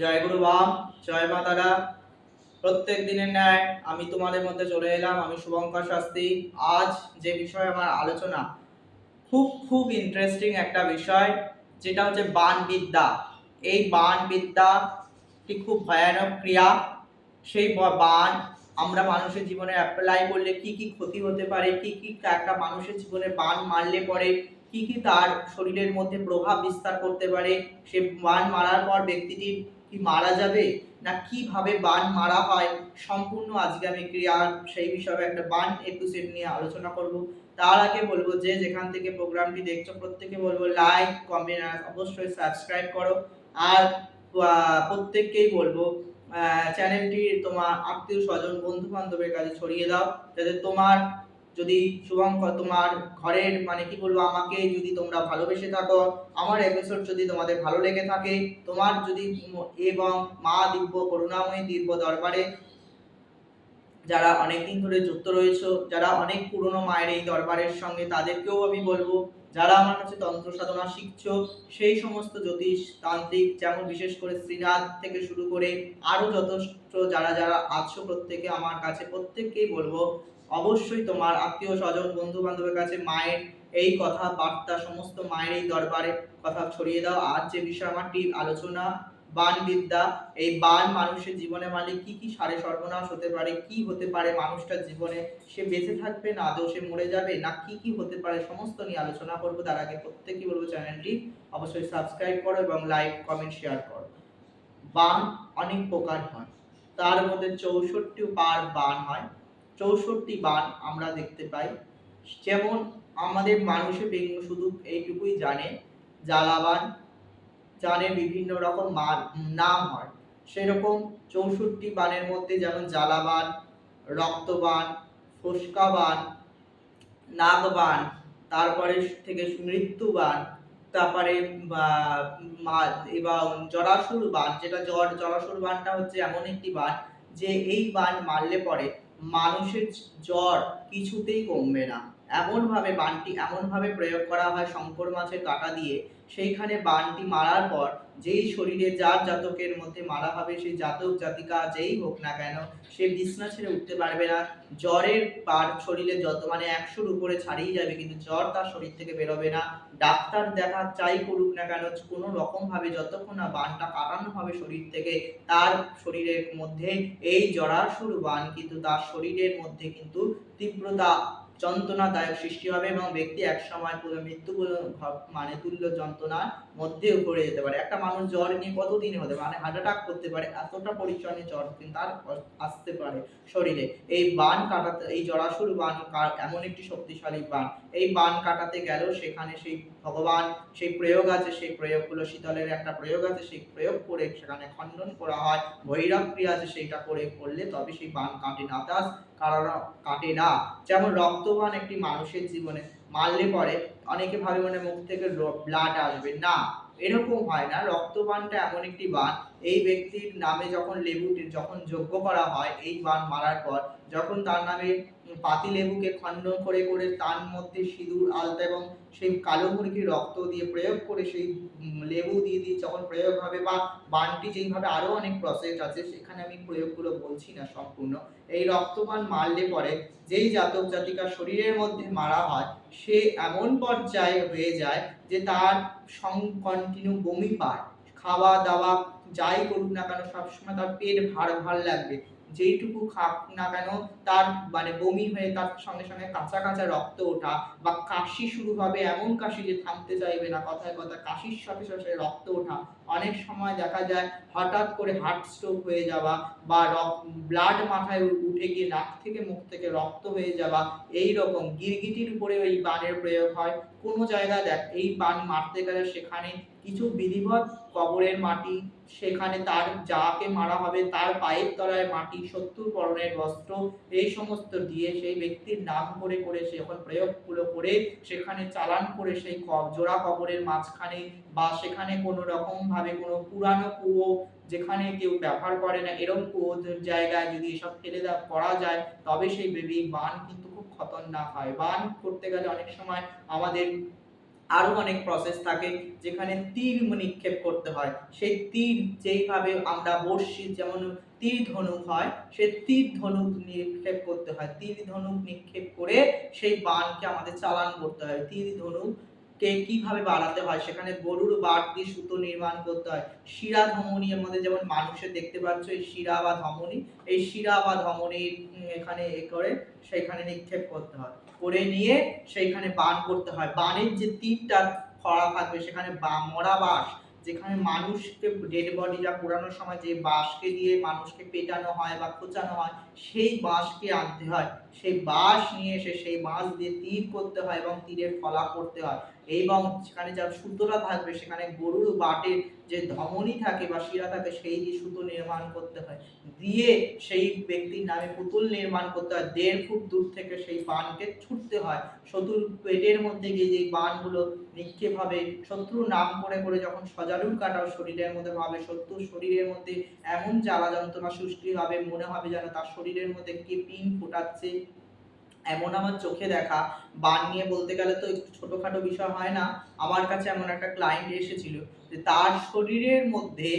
জয় গুরু বাম, জয় মা তারা। প্রত্যেক দিনের ন্যায় আমি তোমাদের মধ্যে চলে এলাম, আমি শুভঙ্কর শাস্ত্রী। আজ যে বিষয়ে আমার আলোচনা, খুব খুব ইন্টারেস্টিং একটা বিষয়, যেটা হচ্ছে বান বিদ্যা এই বান বিদ্যাটি খুব ভয়ানক ক্রিয়া। সেই বান আমরা মানুষের জীবনে অ্যাপ্লাই করলে কি কি ক্ষতি হতে পারে, কি কি একটা মানুষের জীবনে বান মারলে পরে কি কি তার শরীরের মধ্যে প্রভাব বিস্তার করতে পারে, সে বান মারার পর ব্যক্তিটির কি মারা যাবে, না কীভাবে বান মারা হয়, সম্পূর্ণ আজকে আমি ক্রিয়া, সেই বিষয়ে একটা বান এপিসোড নিয়ে আলোচনা করব। তার আগে বলব যে, যেখান থেকে প্রোগ্রামটি দেখছ প্রত্যেকে বলব লাইক কমেন্ট অবশ্যই সাবস্ক্রাইব করো। আর প্রত্যেককেই বলব চ্যানেলটি তোমার আত্মীয় স্বজন বন্ধু বান্ধবের কাছে ছড়িয়ে দাও, যাতে তোমার যদি শুভঙ্কর তোমার ঘরের মানে কি বলব, আমাকে যদি তোমরা ভালোবেসে থাকো, আমার এপিসোড যদি তোমাদের ভালো লেগে থাকে, তোমার যদি এবং মা দিব্য করুণাময়ী দিব্য দরবারে যারা অনেক দিন ধরে যুক্ত রয়েছে, যারা অনেক পুরনো মায়ের এই দরবারের সঙ্গে তাদেরকেও আমি বলব, যারা আমার কাছে তন্ত্র সাধনা শিখছো, সেই সমস্ত জ্যোতিষ তান্ত্রিক, যেমন বিশেষ করে শ্রীনাথ থেকে শুরু করে আরও যথেষ্ট যারা যারা আছো প্রত্যেকে আমার কাছে প্রত্যেককেই বলব অবশ্যই তোমার আত্মীয় স্বজন বন্ধু বান্ধবের কাছে মায়ের এই কথা, বার্তা, সমস্ত মায়ের এই দরবারে কথা ছড়িয়ে দাও। আর যে বিষয় আমার টিপ আলোচনা বান বিদ্যা এই বান মানুষের জীবনে মানে কি কি সারে সর্বনাশ হতে পারে, কি হতে পারে মানুষটার জীবনে? সে বেঁচে থাকবে না, আদৌ সে মরে যাবে, না কি কি হতে পারে? সমস্ত নিয়ে আলোচনা করব। তার আগে প্রত্যেকই বলব চ্যানেলটি অবশ্যই সাবস্ক্রাইব করো এবং লাইক, কমেন্ট, শেয়ার করো। বান অনেক প্রকার হয়। তার মধ্যে চৌষট্টি বার বান হয়। চৌষট্টি বান আমরা দেখতে পাই। যেমন আমাদের মানুষের বেঙ্গ শুধু এইটুকুই জানে, জ্বালাবান, জানে বিভিন্ন রকম নাম হয়। সেরকম চৌষট্টি বানের মধ্যে যেমন জ্বালাবান, রক্তবান, ফোসকাবান, নাগবান, তারপরে থেকে মৃত্যুবান, তারপরে এবং জরাসুর বান, যেটা জ্বর, জরাসুর বানটা হচ্ছে এমন একটি বান যে এই বান মারলে পরে মানুষের জ্বর কিছুতেই কমবে না। এমন ভাবে বানটি এমন ভাবে প্রয়োগ করা হয় শঙ্কর মাছের কাঁটা দিয়ে, সেইখানে বানটি মারার পর যেই শরীরে যার জাতকের মধ্যে মারা হবে, সেই জাতক, জাতিকা যেই হোক না কেন, সে বিছনা ছেড়ে উঠতে পারবে না। জ্বরের পার শরীরে যত মানে একশোর উপরে ছাড়িয়ে যাবে, কিন্তু জ্বর তার শরীর থেকে বেরোবে না। ডাক্তার দেখা চাই করুক না কেন, কোনো রকম ভাবে যতক্ষণ না বানটা কাটানো হবে শরীর থেকে, তার শরীরের মধ্যে এই জরাসুর বান কিন্তু তার শরীরের মধ্যে কিন্তু তীব্রতা যন্ত্রণাদায়ক সৃষ্টি হবে এবং ব্যক্তি এক সময় পুরো মৃত্যু মানে তুল্য যন্ত্রণার মধ্যে পড়ে যেতে পারে। একটা মানুষ জ্বর নিয়ে কতদিন হতে মানে হার্ট অ্যাটাক করতে পারে, এতটা পরিচয় জ্বর তার আসতে পারে শরীরে। এই বান কাটাতে, এই জরাসুর বান এমন একটি শক্তিশালী বান। এই বান কাটাতে গেলেও সেখানে সেই ভগবান, সেই প্রয়োগ আছে, সেই প্রয়োগগুলো শীতলের একটা প্রয়োগ আছে, সেই প্রয়োগ করে সেখানে খণ্ডন করা হয় ভৈরব ক্রিয়া আছে সেইটা করে করলে তবে সেই বান কাটে না। তার কারণ, কাটে না। যেমন রক্তবান একটি মানুষের জীবনে মারলে পরে অনেকে ভাবে মানে মুখ থেকে ব্লাড আসবে। না, এরকম হয় না। রক্তবানটা এমন একটি বান। এই ব্যক্তির নামে যখন লেবুটি যখন যোগ্য করা হয়, এই বান মারার পর, যখন তার নামে পাতি লেবুকে খণ্ডন করে করে তার মধ্যে সিঁদুর, আলতা এবং সেই কালো মুরগির রক্ত দিয়ে প্রয়োগ করে সেই লেবু দিয়ে দিয়ে যখন প্রয়োগ হবে বা বানটি যেইভাবে আরও অনেক প্রসেস আছে, সেখানে আমি প্রয়োগগুলো বলছি না সম্পূর্ণ। এই রক্তবান মারলে পরে যেই জাতক জাতিকার শরীরের মধ্যে মারা হয়, সে এমন পর্যায়ে হয়ে যায় যে তার সং কন্টিনিউ বমি পায়। খাওয়া দাওয়া যাই করুক না কেন সবসময় তার পেট ভার ভার লাগবে। যেইটুকু খাক না কেন, তার মানে বমি হয়ে তার সঙ্গে সঙ্গে কাঁচা কাঁচা রক্ত ওঠা বা কাশি শুরু হবে, এমন কাশি যে থামতে চাইবে না, কথায় কথা কাশির সাথে সাথে রক্ত ওঠা। অনেক সময় দেখা যায় হঠাৎ করে হার্ট স্ট্রোক হয়ে যাওয়া বা ব্লাড মাথায় উঠে গিয়ে নাক থেকে মুখ থেকে রক্ত হয়ে যাওয়া এই রকম গিরগিটির উপরে এই বানের প্রয়োগ হয়। কোনো জায়গায় দেখ, এই বান মারতে গেলে সেখানে কিছু বিধিবৎ কবরের মাটি সেখানে তার যাকে মারা হবে তার পায়ের তলায় মাটি, সত্তর পরনের বস্ত্র, এই সমস্ত দিয়ে সেই ব্যক্তির নাম করে করে সে যখন প্রয়োগগুলো করে সেখানে চালান করে সেই জোড়া কবরের মাঝখানে বা সেখানে কোনো রকম ভাবে কোনো পুরানো কুয়ো যেখানে কেউ ব্যবহার করে না এরকম কুয়োর জায়গায় যদি এসব ফেলে দেওয়া করা যায়, তবে সেই বেবি বান কিন্তু খুব খতরনাক হয়। বান করতে গেলে অনেক সময় আমাদের আরও অনেক প্রসেস থাকে যেখানে তীর নিক্ষেপ করতে হয়। সেই তীর যেইভাবে আমরা বর্ষি যেমন তীর ধনুক হয় সে তীর ধনুক নিক্ষেপ করতে হয়। তীর ধনুক নিক্ষেপ করে সেই বানকে আমাদের চালান করতে হয়। তীর ধনুক কে কীভাবে বাড়াতে হয়? সেখানে গরুর বাট দিয়ে সুতো নির্মাণ করতে হয়। শিরা ধমনী এর মধ্যে যেমন মানুষের দেখতে পাচ্ছ, এই শিরা বা ধমনী, এই শিরা বা ধমনীর এখানে এ করে সেখানে নিক্ষেপ করতে হয়। করে নিয়ে সেইখানে বান করতে হয়। বানের যে তীরটা খরা থাকবে, সেখানে বা- মরা বাঁশ, যেখানে মানুষকে ডেড বডি যা পোড়ানোর সময় যে বাঁশকে দিয়ে মানুষকে পেটানো হয় বা খোঁচানো হয়, সেই বাঁশকে আনতে হয়। সেই বাঁশ নিয়ে এসে সেই বাঁশ দিয়ে তীর করতে হয় এবং তীরের ফলা করতে হয়। এবং সেখানে যা সুতোটা থাকবে, সেখানে গরুর বাটের যে ধমনী থাকে বা শিরা থাকে, সেই দিয়ে সুতো নির্মাণ করতে হয়। দিয়ে সেই ব্যক্তির নামে পুতুল নির্মাণ করতে হয়। দেড় ফুট দূর থেকে সেই বানকে ছুটতে হয়। শত্রুর পেটের মধ্যে গিয়ে যে বানগুলো নিক্ষেপ হবে শত্রুর নাম করে করে যখন সজারুর কাটাও শরীরের মধ্যে ভাবে, শত্রুর শরীরের মধ্যে এমন জ্বালা যন্ত্রণা সৃষ্টি হবে, মনে হবে যেন তার শরীরের মধ্যে কে পিন ফোটাচ্ছে। এমন আমার চোখে দেখা। বার নিয়ে বলতে গেলে তো একটু ছোটখাটো বিষয় হয় না। আমার কাছে এমন একটা ক্লায়েন্ট এসেছিল। যে তার শরীরের মধ্যে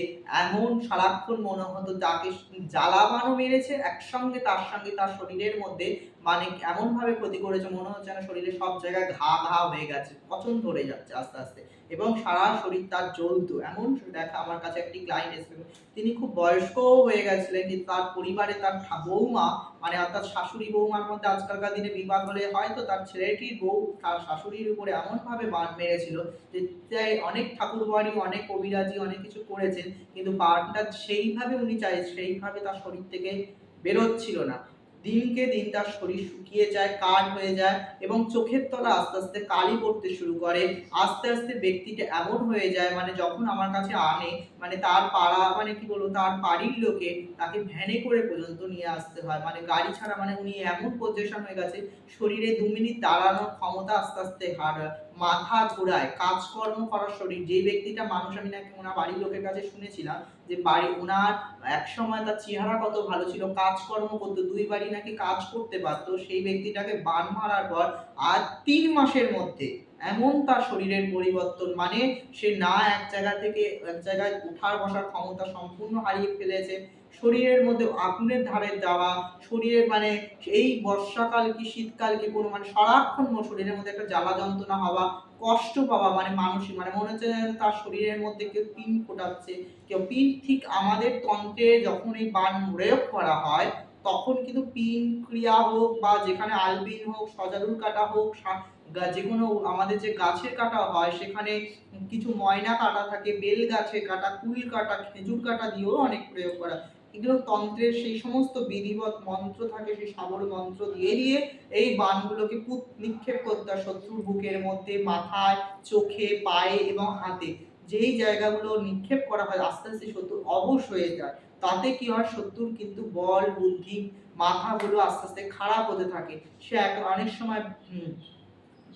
এমন সারাক্ষণ মনে হতো তাকে জ্বালা বানও মেরেছে, একসঙ্গে তার সঙ্গে তার শরীরের মধ্যে মানে এমনভাবে ক্ষতি করেছে মনে হচ্ছে না শরীরে সব জায়গায় ঘা ঘা হয়ে গেছে, পচন ধরে যাচ্ছে আস্তে আস্তে। এবং সারা শরীর তার জ্বলতো, এমন দেখা আমার কাছে একটি ক্লায়েন্ট এসেছিল। তিনি খুব বয়স্কও হয়ে গেছিলেন, কিন্তু তার পরিবারে তার বৌমা মানে অর্থাৎ শাশুড়ি বৌমার মধ্যে আজকালকার দিনে বিবাদ হলে হয়তো তার ছেলেটির বউ তার শাশুড়ির উপরে এমনভাবে বান মেরেছিল যে অনেক ঠাকুর বাড়ি অনেক কবিরাজি অনেক কিছু করেছেন, কিন্তু বানটা সেইভাবে উনি চাই, সেইভাবে তার শরীর থেকে বেরোচ্ছিল না। দিনকে দিন তার শরীর শুকিয়ে যায় কাঠ হয়ে যায় এবং চোখের তলা আস্তে আস্তে কালি পড়তে শুরু করে। আস্তে আস্তে ব্যক্তিটা এমন হয়ে যায় মানে যখন আমার কাছে আনে মানে তার পাড়া মানে কি বলব, তার বাড়ির লোকে তাকে ভ্যানে করে পর্যন্ত নিয়ে আসতে হয়। মানে গাড়ি ছাড়া মানে উনি এমন পজিশন হয়ে গেছে, শরীরে দু মিনিট দাঁড়ানোর ক্ষমতা আস্তে আস্তে হার, মাথা ঘোরায়, কাজকর্ম করার শরীর। যে ব্যক্তিটা মানুষ আমি নাকি ওনার বাড়ির লোকের কাছে শুনেছিলাম যে বাড়ি ওনার এক সময় তার চেহারা কত ভালো ছিল, কাজকর্ম করতো, দুই বাড়ি নাকি কাজ করতে পারতো, সেই ব্যক্তিটাকে বান মারার পর আজ তিন মাসের মধ্যে এমন তার শরীরের পরিবর্তন মানে সে না এক জায়গা থেকে এক জায়গায় উঠার বসার ক্ষমতা সম্পূর্ণ হারিয়ে ফেলেছে। শরীরের মধ্যে আগুনের ধারে যাওয়া, শরীরের মানে এই বর্ষাকাল কি শীতকাল কি কোনো মানে সারাক্ষণ শরীরের মধ্যে একটা জ্বালা যন্ত্রণা হওয়া কষ্ট পাওয়া মানে মানসিক মানে মনে হচ্ছে তার শরীরের মধ্যে কেউ পিন ফোটাচ্ছে, কেউ পিন ঠিক আমাদের তন্ত্রে যখন এই বান প্রয়োগ করা হয়, তখন কিন্তু পিন ক্রিয়া হোক বা যেখানে আলবিন হোক সজারুর কাটা হোক যে কোনো আমাদের যে গাছের কাটা হয়, সেখানে কিছু ময়না কাটা থাকে, বেল গাছে কাটা, কুল কাটা, খেজুর কাটা দিয়েও অনেক প্রয়োগ করা এগুলো তন্ত্রের সেই সমস্ত বিধিবৎ মন্ত্র থাকে, সেই সাবর মন্ত্র দিয়ে দিয়ে এই বানগুলোকে পুত, নিক্ষেপ করতে হয় শত্রুর বুকের মধ্যে, মাথায়, চোখে, পায়ে এবং হাতে। যেই জায়গাগুলো নিক্ষেপ করা হয়, আস্তে আস্তে শত্রু অবশ হয়ে যায়। তাতে কি হয়? শত্রুর কিন্তু বল, বুদ্ধি, মাথাগুলো আস্তে আস্তে খারাপ হতে থাকে। সে এক, অনেক সময়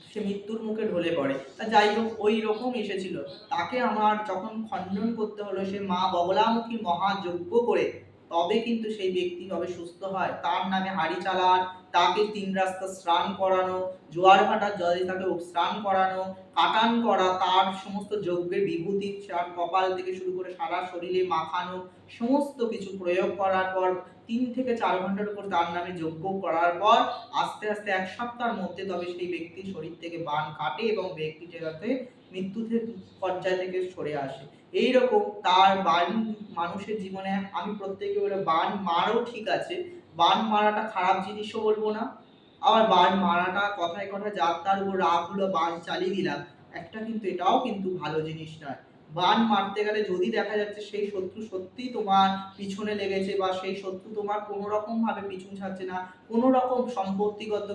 সে মৃত্যুর মুখে ঢলে পড়ে। তা যাই হোক, ওই রকম এসেছিল। তাকে আমার যখন খণ্ডন করতে হলো, সে মা বগলামুখী মহাযজ্ঞ করে তবে কিন্তু সেই ব্যক্তি হবে সুস্থ হয়। তার নামে হাড়ি চালান তাকে তিন রাস্তা স্নান করানো জোয়ার ভাটার জলে তাকে স্নান করানো, কাটান করা, তার সমস্ত যজ্ঞের বিভূতি কপাল থেকে শুরু করে সারা শরীরে মাখানো, সমস্ত কিছু প্রয়োগ করার পর, তিন থেকে চার ঘণ্টার উপর তার নামে যজ্ঞ করার পর, আস্তে আস্তে এক সপ্তাহের মধ্যে তবে সেই ব্যক্তির শরীর থেকে বান কাটে এবং ব্যক্তিটি যাতে মৃত্যু পর্যায় থেকে সরে আসে। এইরকম তার বান মানুষের জীবনে, আমি প্রত্যেকে বলে বান মারও ঠিক আছে বান মারাটা খারাপ জিনিসও বলব না। আবার বান মারাটা কথায় কথায় যার তার উপর রাগ হলো, বান চালিয়ে দিলাম। একটা কিন্তু এটাও কিন্তু ভালো জিনিস নয়। বান মারতে গেলে যদি দেখা যাচ্ছে সেই শত্রু সত্যিই তোমার পিছনে লেগেছে বা সেই শত্রু তোমার কোনো রকম ভাবে পিছন ছাড়ছে না কোনো রকম সম্পত্তিগত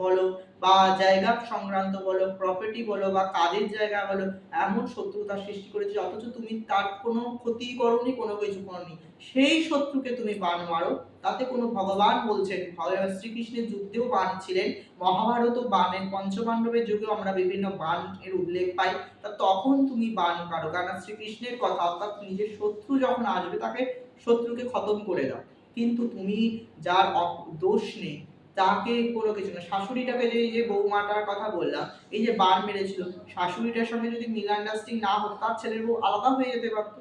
বলো বা জায়গা সংক্রান্ত বলো প্রপার্টি বলো বা কাজের জায়গা বলো, এমন শত্রুতা সৃষ্টি করেছে, অথচ তুমি তার কোনো ক্ষতি করনি, কোনো কিছু করনি। সেই শত্রুকে তুমি বান মারো। তাতে কোনো ভগবান বলছেন, ভগবান শ্রীকৃষ্ণের যুদ্ধেও বান ছিলেন। মহাভারত ও বানের পঞ্চপাণ্ডবের যুগেও আমরা বিভিন্ন বান এর উল্লেখ পাই। তা তখন তুমি বান কারও কারণ শ্রীকৃষ্ণের কথা, অর্থাৎ নিজের শত্রু যখন আসবে, তাকে শত্রুকে খতম করে দাও। কিন্তু তুমি যার দোষ নেই, তাকে কোনো কিছু না। শাশুড়িটাকে যে যে বৌমাটার কথা বললাম, এই যে বান মেরেছিল, শাশুড়িটার সঙ্গে যদি মিল না হতো, তার ছেলের বউ আলাদা হয়ে যেতে পারতো।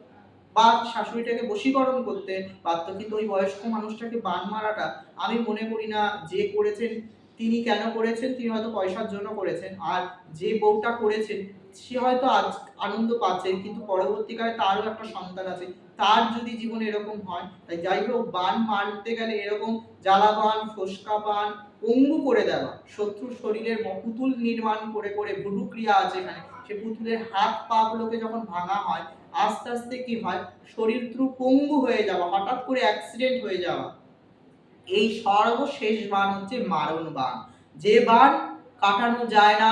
বা শাশুড়িটাকে বশীকরণ করতে পারতো, কিন্তু ওই বয়স্ক মানুষটাকে বান মারাটা আমি মনে করি না যে করেছেন, তিনি কেন করেছেন, তিনি হয়তো পয়সার জন্য করেছেন। আর যে বউটা করেছেন, সে হয়তো আজ আনন্দ পাচ্ছেন কিন্তু পরবর্তীকালে তারও একটা সন্তান আছে। তার যদি জীবনে এরকম হয়, তাই যাই হোক, বান মারতে গেলে এরকম জ্বালা বান, ফোসকা বান, পঙ্গু করে দেওয়া। শত্রুর শরীরের পুতুল নির্মাণ করে করে ভুরু ক্রিয়া আছে এখানে। সে পুতুলের হাত পা গুলোকে যখন ভাঙা হয়, আস্তে আস্তে কি হয়? শরীর থ্রু পঙ্গু হয়ে যাওয়া, হঠাৎ করে অ্যাক্সিডেন্ট হয়ে যাওয়া। এই সর্বশেষ বান হচ্ছে মারণ বান। যে বান কাটানো যায় না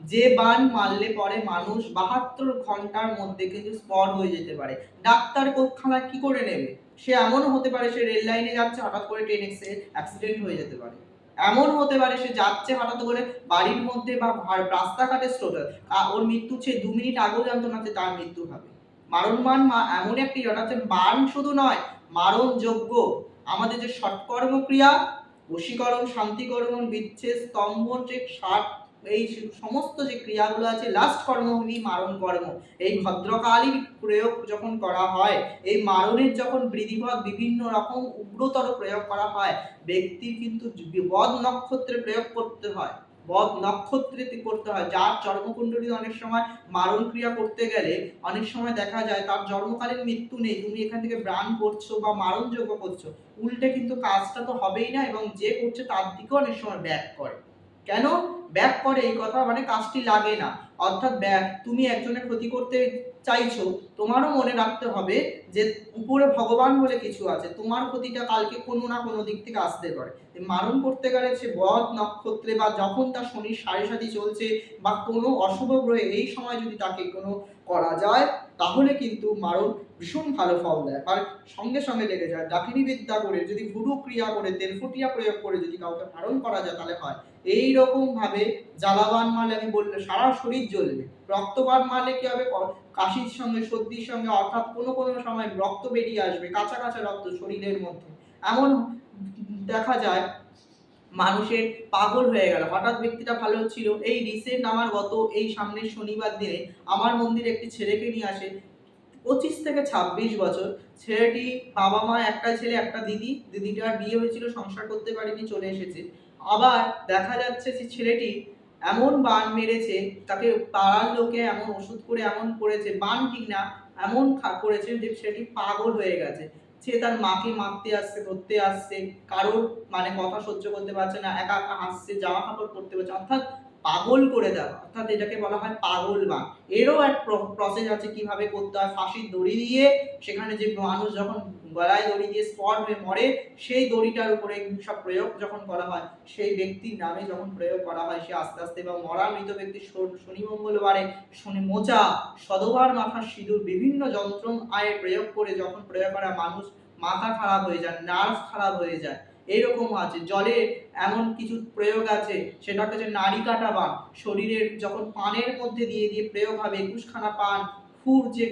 যে বান মারলে পরে মানুষ বাহাত্তর ঘণ্টার মধ্যে কিন্তু স্পট হয়ে যেতে পারে। ডাক্তার কোখানা কি করে নেবে? সে এমনও হতে পারে সে রেল লাইনে যাচ্ছে, হঠাৎ করে ট্রেন অ্যাক্সিডেন্ট হয়ে যেতে পারে। এমন হতে পারে সে যাচ্ছে হঠাৎ করে বাড়ির মধ্যে বা রাস্তাঘাটে স্টোটার ওর মৃত্যু সে দু মিনিট আগেও জানতো না যে তার মৃত্যু হবে। মারণ মান মা- এমন একটি হঠাৎ বান শুধু নয়, মারণ যোগ্য। আমাদের যে সৎকর্ম ক্রিয়া বশীকরণ, শান্তিকরণ, বিচ্ছেদ স্তম্ভন যে ষাট এই সমস্ত যে ক্রিয়াগুলো আছে লাস্ট কর্ম হলি মারণ কর্ম। এই ভদ্রকালী প্রয়োগ যখন করা হয়, এই মারণের যখন বিধিবৎ বিভিন্ন রকম উগ্রতর প্রয়োগ করা হয়, ব্যক্তির কিন্তু বদ নক্ষত্রে প্রয়োগ করতে হয়। বদ নক্ষত্রে করতে হয়। যার জন্মকুণ্ডলী অনেক সময় মারণ ক্রিয়া করতে গেলে অনেক সময় দেখা যায় তার জন্মকালীন মৃত্যু নেই, তুমি এখান থেকে ব্রাণ করছ বা মারণ যোগ্য করছ। উল্টে কিন্তু কাজটা তো হবেই না এবং যে করছে তার দিকেও অনেক সময় ব্যাক করে। কেন? ব্যাক করে এই কথা মানে কাজটি লাগে না। অর্থাৎ ব্যাক, তুমি একজনের ক্ষতি করতে চাইছো, তোমারও মনে রাখতে হবে যে উপরে ভগবান বলে কিছু আছে, তোমার ক্ষতিটা কালকে কোনো না কোনো দিক থেকে আসতে পারে। মারণ করতে গেলে সে বদ নক্ষত্রে বা যখন তার শনির সাড়ে সাথে চলছে বা কোনো অশুভ গ্রহে এই সময় যদি তাকে কোনো করা যায় তাহলে কিন্তু মারণ ভীষণ ভালো ফল দেয়। আর সঙ্গে সঙ্গে লেগে যায়। ডাকিনী বিদ্যা করে যদি ভুরু ক্রিয়া করে, তেলফুটিয়া প্রয়োগ করে যদি কাউকে ধারণ করা যায়, তাহলে হয়। এই ভাবে জ্বালাবান মারলে আমি বললে সারা শরীর জ্বলবে। রক্তবান মারলে কি হবে? কাশির সঙ্গে, সর্দির সঙ্গে অর্থাৎ কোনো কোনো সময় রক্ত বেরিয়ে আসবে, কাঁচা কাঁচা রক্ত শরীরের মধ্যে। এমন দেখা যায় মানুষের পাগল হয়ে গেল। হঠাৎ ব্যক্তিটা ভালো ছিল। এই রিসেন্ট আমার গত এই সামনের শনিবার দিনে আমার মন্দিরে একটি ছেলেকে নিয়ে আসে। পঁচিশ থেকে ছাব্বিশ বছর। ছেলেটি বাবা মা, একটা ছেলে, একটা দিদি। দিদিটার বিয়ে হয়েছিল, সংসার করতে পারেনি, চলে এসেছে। আবার দেখা যাচ্ছে যে ছেলেটি এমন বান মেরেছে, তাকে পাড়ার লোকে এমন ওষুধ করে এমন করেছে, বান ঠিক না এমন করেছে যে ছেলেটি পাগল হয়ে গেছে। সে তার মাকে মারতে আসছে, ধরতে আসছে, কারোর মানে কথা সহ্য করতে পারছে না, একা একা হাসছে জামা কাপড় পরতে পারছে অর্থাৎ পাগল করে দেওয়া, অর্থাৎ এটাকে বলা হয় পাগল বান এরও এক প্রসেস আছে কীভাবে করতে হয়, ফাঁসির দড়ি দিয়ে। সেখানে যে মানুষ যখন গলায় দড়ি দিয়ে স্পট হয়ে মরে, সেই দড়িটার উপরে সব প্রয়োগ যখন করা হয়, সেই ব্যক্তির নামে যখন প্রয়োগ করা হয়, সে আস্তে আস্তে এবং মরা মৃত ব্যক্তি শনি মঙ্গলবারে, শনি মোচা, সদবার মাথার সিঁদুর, বিভিন্ন যন্ত্র আয়ে প্রয়োগ করে যখন প্রয়োগ করা মানুষ মাথা খারাপ হয়ে যায় নার্ভ খারাপ হয়ে যায় এরকম আছে। জলে এমন কিছু প্রয়োগ আছে সেটা হচ্ছে নারী কাটা বান। শরীরের যখন পানের মধ্যে দিয়ে দিয়ে প্রয়োগ হবে, একুশখানা পান, খুর যে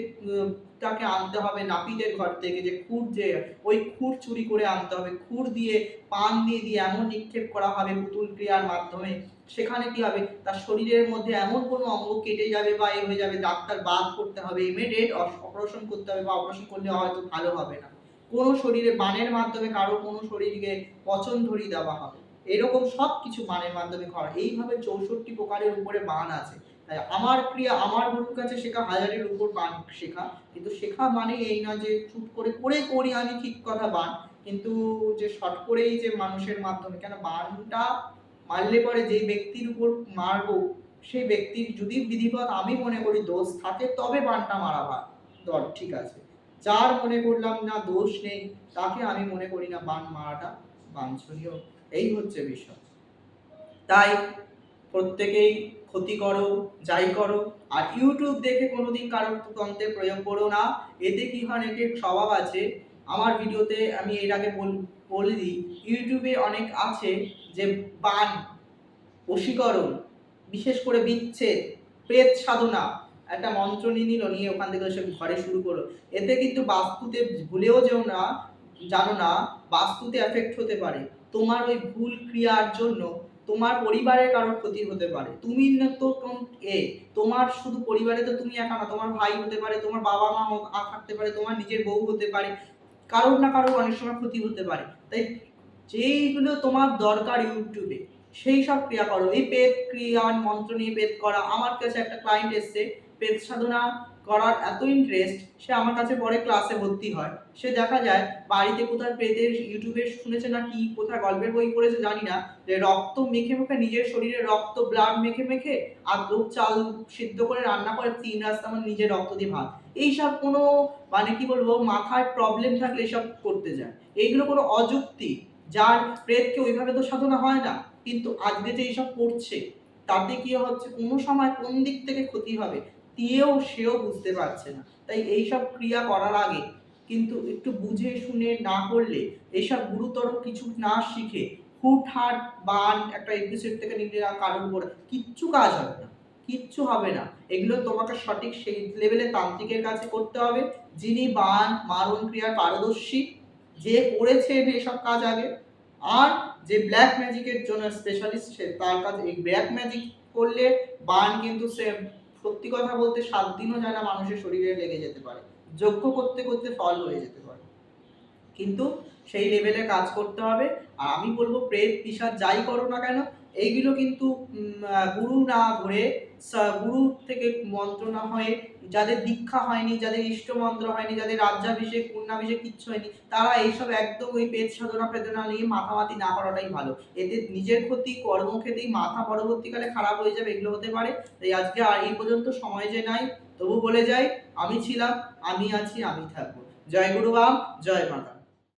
তাকে আনতে হবে নাপিতের ঘর থেকে, যে খুর যে, ওই খুর চুরি করে আনতে হবে। খুর দিয়ে, পান দিয়ে দিয়ে এমন নিক্ষেপ করা হবে পুতুল ক্রিয়ার মাধ্যমে। সেখানে কি হবে? তার শরীরের মধ্যে এমন কোনো অঙ্গ কেটে যাবে বা এ হয়ে যাবে, ডাক্তার বাদ করতে হবে ইমিডিয়েট অপারেশন করতে হবে বা অপারেশন করলে হয়তো ভালো হবে না। কোনো শরীরে বানের মাধ্যমে কারও কোনো শরীরকে পচন ধরিয়ে দেওয়া হবে। এরকম সব কিছু বানের মাধ্যমে করা। এইভাবে চৌষট্টি প্রকারের উপরে বান আছে। তাই আমার ক্রিয়া, আমার গুরুর কাছে শেখা, হাজারের উপর বান শেখা। কিন্তু শেখা মানে এই না যে চুপ করে করে করি আমি ঠিক কথা বান। কিন্তু যে শর্ট করেই যে মানুষের মাধ্যমে, কেন বানটা মারলে পরে যেই ব্যক্তির উপর মারবো, সেই ব্যক্তির যদি বিধিপথ আমি মনে করি দোষ থাকে, তবে বানটা মারা দর ঠিক আছে। যার মনে করলাম না দোষ নেই, তাকে আমি মনে করি না বান মারাটা বাঞ্ছনীয়। এই হচ্ছে বিষয়। তাই প্রত্যেকেই ক্ষতি করো, যাই করো, আর ইউটিউব দেখে কোনোদিন কারোর তন্ত্রে প্রয়োগ করো না। এতে কি হয় অনেকের স্বভাব আছে। আমার ভিডিওতে আমি এর আগে বল- দিই, ইউটিউবে অনেক আছে যে বান, বশীকরণ, বিশেষ করে বিচ্ছেদ, প্রেত সাধনা একটা মন্ত্র নিয়ে নিল, নিয়ে ওখান থেকে সে ঘরে শুরু করল। এতে কিন্তু বাস্তুতে ভুলেও যেও না, জানো না, বাস্তুতে এফেক্ট হতে পারে। তোমার ওই ভুল ক্রিয়ার জন্য তোমার পরিবারের কারোর ক্ষতি হতে পারে। তুমি তো এ, তোমার শুধু পরিবারে তো তুমি একা না, তোমার ভাই হতে পারে, তোমার বাবা মা থাকতে পারে, তোমার নিজের বউ হতে পারে, কারোর না কারোর অনেক সময় ক্ষতি হতে পারে। তাই যেইগুলো তোমার দরকার ইউটিউবে সেই সব ক্রিয়া করো। এই পেট ক্রিয়া, মন্ত্র নিয়ে পেট করা, আমার কাছে একটা ক্লায়েন্ট এসছে পেট সাধনা করার এত ইন্টারেস্ট সে আমার কাছে পরে ক্লাসে ভর্তি হয়। সে দেখা যায় বাড়িতে কোথায় পেটের ইউটিউবে শুনেছে না কি, কোথায় গল্পের বই পড়েছে জানি না, যে রক্ত মেখে মেখে নিজের শরীরে রক্ত ব্লাড মেখে মেখে দুধ, চাল সিদ্ধ করে রান্না করে তিন রাস্তা আমার নিজের রক্ত দিয়ে ভাত। এইসব কোনো মানে কি বলব, মাথায় প্রবলেম থাকলে এসব করতে যায়। এইগুলো কোনো অযুক্তি, যার প্রেতকে ওইভাবে তো সাধনা হয় না। কিন্তু আজকে যে এইসব করছে, তাতে কি হচ্ছে? কোনো সময় কোন দিক থেকে ক্ষতি হবে? তিয়েও সেও বুঝতে পারছে না। তাই এইসব ক্রিয়া করার আগে কিন্তু একটু বুঝে শুনে না করলে এইসব গুরুতর কিছু না শিখে হুট হুটহাট বান একটা এপিসোড থেকে নিলে কারোর উপর কিচ্ছু কাজ হবে না, কিচ্ছু হবে না। এগুলো তোমাকে সঠিক সেই লেভেলে তান্ত্রিকের কাছে করতে হবে। যিনি বান, মারণ ক্রিয়ার পারদর্শী, যে করেছেন এসব কাজ আগে, আর যে ব্ল্যাক ম্যাজিকের জন্য স্পেশালিস্ট সে তার কাছে এই ব্ল্যাক ম্যাজিক করলে বান কিন্তু সে সত্যি কথা বলতে সাত দিনও যায় না মানুষের শরীরে লেগে যেতে পারে। যোগ্য করতে করতে ফল হয়ে যেতে পারে। কিন্তু সেই লেভেলে কাজ করতে হবে। আর আমি বলব প্রেম পিসার যাই করো না কেন এইগুলো কিন্তু গুরু না ধরে গুরু থেকে মন্ত্র না হয়ে, যাদের দীক্ষা হয়নি, যাদের ইষ্ট মন্ত্র হয়নি, যাদের রাজ্যাভিষেক, পূর্ণাভিষেক কিচ্ছু হয়নি, তারা এইসব একদম ওই পেট সাধনা ফেদনা নিয়ে মাথামাতি না করাটাই ভালো। এতে নিজের ক্ষতি কর্মক্ষেত্রেই মাথা পরবর্তীকালে খারাপ হয়ে যাবে, এগুলো হতে পারে। তাই আজকে আর এই পর্যন্ত সময় যে নাই, তবু বলে যাই, আমি ছিলাম, আমি আছি, আমি থাকব। জয় গুরু বাম জয় মাতা।